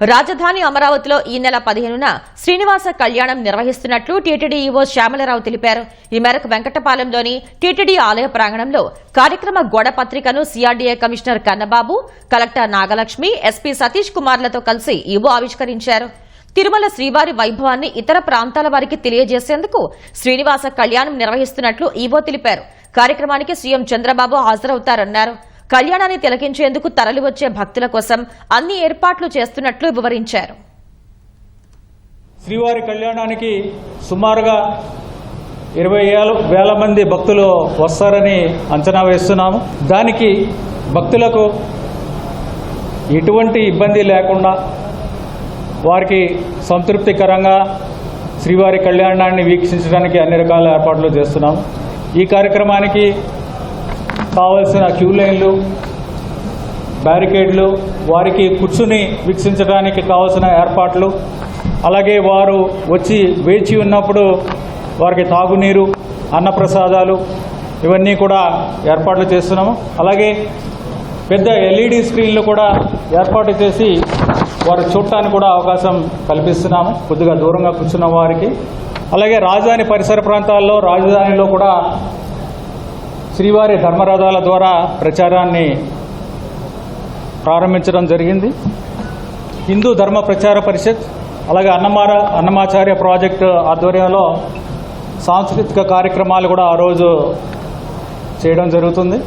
రాజధాని అమరావతిలో ఈ నెల పదిహేనున శ్రీనివాస కళ్యాణం నిర్వహిస్తున్నట్లు టీటీడీ ఈవో శ్యామలరావు తెలిపారు. ఈ మేరకు వెంకటపాలెంలోని టీటీడీ ఆలయ ప్రాంగణంలో కార్యక్రమ గోడ పత్రికను CRDA commissioner Kannababu collector Nagalakshmi SP Satish కుమార్లతో కలిసి ఈవో ఆవిష్కరించారు. తిరుమల శ్రీవారి వైభవాన్ని ఇతర ప్రాంతాల వారికి తెలియజేసేందుకు శ్రీనివాస కళ్యాణం నిర్వహిస్తున్నట్లు ఈవో తెలిపారు. కార్యక్రమానికి సీఎం చంద్రబాబు హాజరవుతారన్నారు. కళ్యాణాన్ని తిలకించేందుకు తరలివచ్చే భక్తుల కోసం అన్ని ఏర్పాట్లు చేస్తున్నట్లు వివరించారు. శ్రీవారి కళ్యాణానికి సుమారుగా ఇరవై వేల మంది భక్తులు వస్తారని అంచనా వేస్తున్నాము. దానికి భక్తులకు ఎటువంటి ఇబ్బంది లేకుండా వారికి సంతృప్తికరంగా శ్రీవారి కళ్యాణాన్ని వీక్షించడానికి అన్ని రకాల ఏర్పాట్లు చేస్తున్నాము. ఈ కార్యక్రమానికి కావలసిన క్యూ లైన్లు బ్యారికేడ్లు వారికి కూర్చుని వీక్షించడానికి కావాల్సిన ఏర్పాట్లు అలాగే వారు వచ్చి వేచి ఉన్నప్పుడు వారికి తాగునీరు అన్నప్రసాదాలు ఇవన్నీ కూడా ఏర్పాట్లు చేస్తున్నాము. అలాగే పెద్ద ఎల్ఈడి స్క్రీన్లు కూడా ఏర్పాటు చేసి వారు చూడటానికి కూడా అవకాశం కల్పిస్తున్నాము కొద్దిగా దూరంగా కూర్చున్న వారికి. అలాగే రాజధాని పరిసర ప్రాంతాల్లో రాజధానిలో కూడా శ్రీవారి ధర్మరథాల ద్వారా ప్రచారాన్ని ప్రారంభించడం జరిగింది. హిందూ ధర్మ ప్రచార పరిషత్ అలాగే అన్నమార అన్నమాచార్య ప్రాజెక్టు ఆధ్వర్యంలో సాంస్కృతిక కార్యక్రమాలు కూడా ఆ రోజు చేయడం జరుగుతుంది.